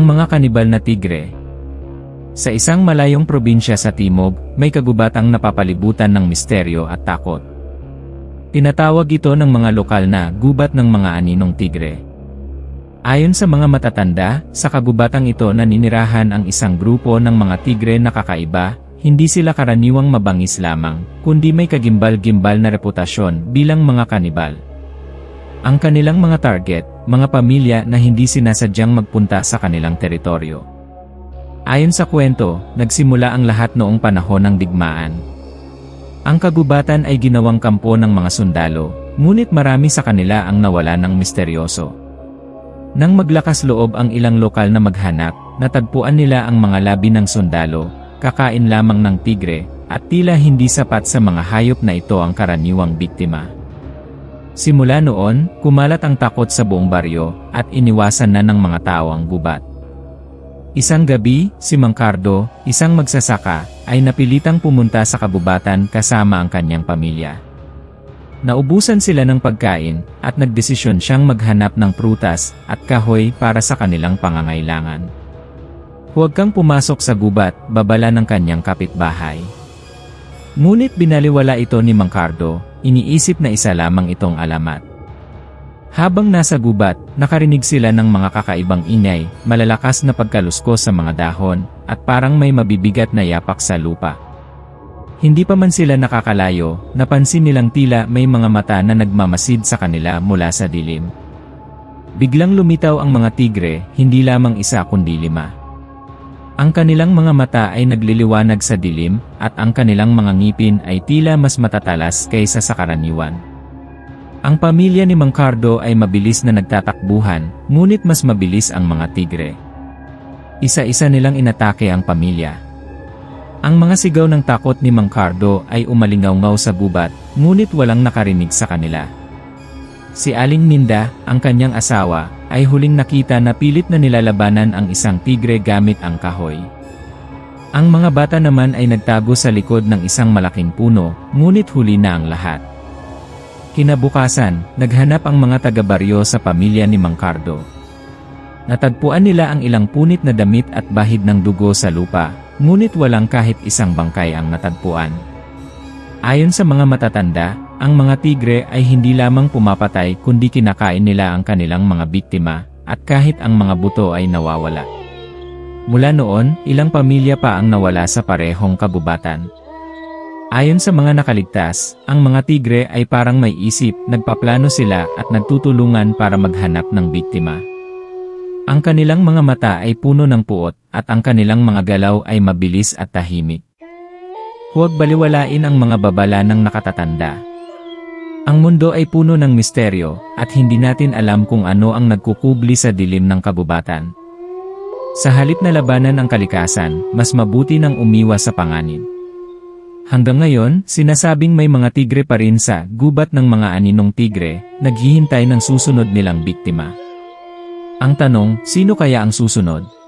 Mga kanibal na tigre. Sa isang malayong probinsya sa timog, may kagubatang napapalibutan ng misteryo at takot. Tinatawag ito ng mga lokal na gubat ng mga aninong tigre. Ayon sa mga matatanda, sa kagubatang ito naninirahan ang isang grupo ng mga tigre na kakaiba, hindi sila karaniwang mabangis lamang, kundi may kagimbal-gimbal na reputasyon bilang mga kanibal. Ang kanilang mga target, mga pamilya na hindi sinasadyang magpunta sa kanilang teritoryo. Ayon sa kwento, nagsimula ang lahat noong panahon ng digmaan. Ang kagubatan ay ginawang kampo ng mga sundalo, ngunit marami sa kanila ang nawala ng misteryoso. Nang maglakas loob ang ilang lokal na maghanap, natagpuan nila ang mga labi ng sundalo, kakain lamang ng tigre, at tila hindi sapat sa mga hayop na ito ang karaniwang biktima. Simula noon, kumalat ang takot sa buong baryo, at iniwasan na ng mga tao ang gubat. Isang gabi, si Mangkardo, isang magsasaka, ay napilitang pumunta sa kabubatan kasama ang kanyang pamilya. Naubusan sila ng pagkain, at nagdesisyon siyang maghanap ng prutas at kahoy para sa kanilang pangangailangan. Huwag kang pumasok sa gubat, babala ng kanyang kapitbahay. Ngunit binaliwala ito ni Mangkardo, iniisip na isa lamang itong alamat. Habang nasa gubat, nakarinig sila ng mga kakaibang ingay, malalakas na pagkaluskos sa mga dahon, at parang may mabibigat na yapak sa lupa. Hindi pa man sila nakakalayo, napansin nilang tila may mga mata na nagmamasid sa kanila mula sa dilim. Biglang lumitaw ang mga tigre, hindi lamang isa kundi lima. Ang kanilang mga mata ay nagliliwanag sa dilim, at ang kanilang mga ngipin ay tila mas matatalas kaysa sa karaniwan. Ang pamilya ni Mangkardo ay mabilis na nagtatakbuhan, ngunit mas mabilis ang mga tigre. Isa-isa nilang inatake ang pamilya. Ang mga sigaw ng takot ni Mangkardo ay umalingaw-ngaw sa gubat, ngunit walang nakarinig sa kanila. Si Aling Minda, ang kanyang asawa, ay huling nakita na pilit na nilalabanan ang isang tigre gamit ang kahoy. Ang mga bata naman ay nagtago sa likod ng isang malaking puno, ngunit huli na ang lahat. Kinabukasan, naghanap ang mga taga-baryo sa pamilya ni Mangkardo. Natagpuan nila ang ilang punit na damit at bahid ng dugo sa lupa, ngunit walang kahit isang bangkay ang natagpuan. Ayon sa mga matatanda, ang mga tigre ay hindi lamang pumapatay kundi kinakain nila ang kanilang mga biktima, at kahit ang mga buto ay nawawala. Mula noon, ilang pamilya pa ang nawala sa parehong kabubatan. Ayon sa mga nakaligtas, ang mga tigre ay parang may isip, nagpaplano sila at nagtutulungan para maghanap ng biktima. Ang kanilang mga mata ay puno ng puot, at ang kanilang mga galaw ay mabilis at tahimik. Huwag baliwalain ang mga babala ng nakatatanda. Ang mundo ay puno ng misteryo, at hindi natin alam kung ano ang nagkukubli sa dilim ng kabubatan. Sa halip na labanan ang kalikasan, mas mabuti nang umiwas sa panganib. Hanggang ngayon, sinasabing may mga tigre pa rin sa gubat ng mga aninong tigre, naghihintay ng susunod nilang biktima. Ang tanong, sino kaya ang susunod?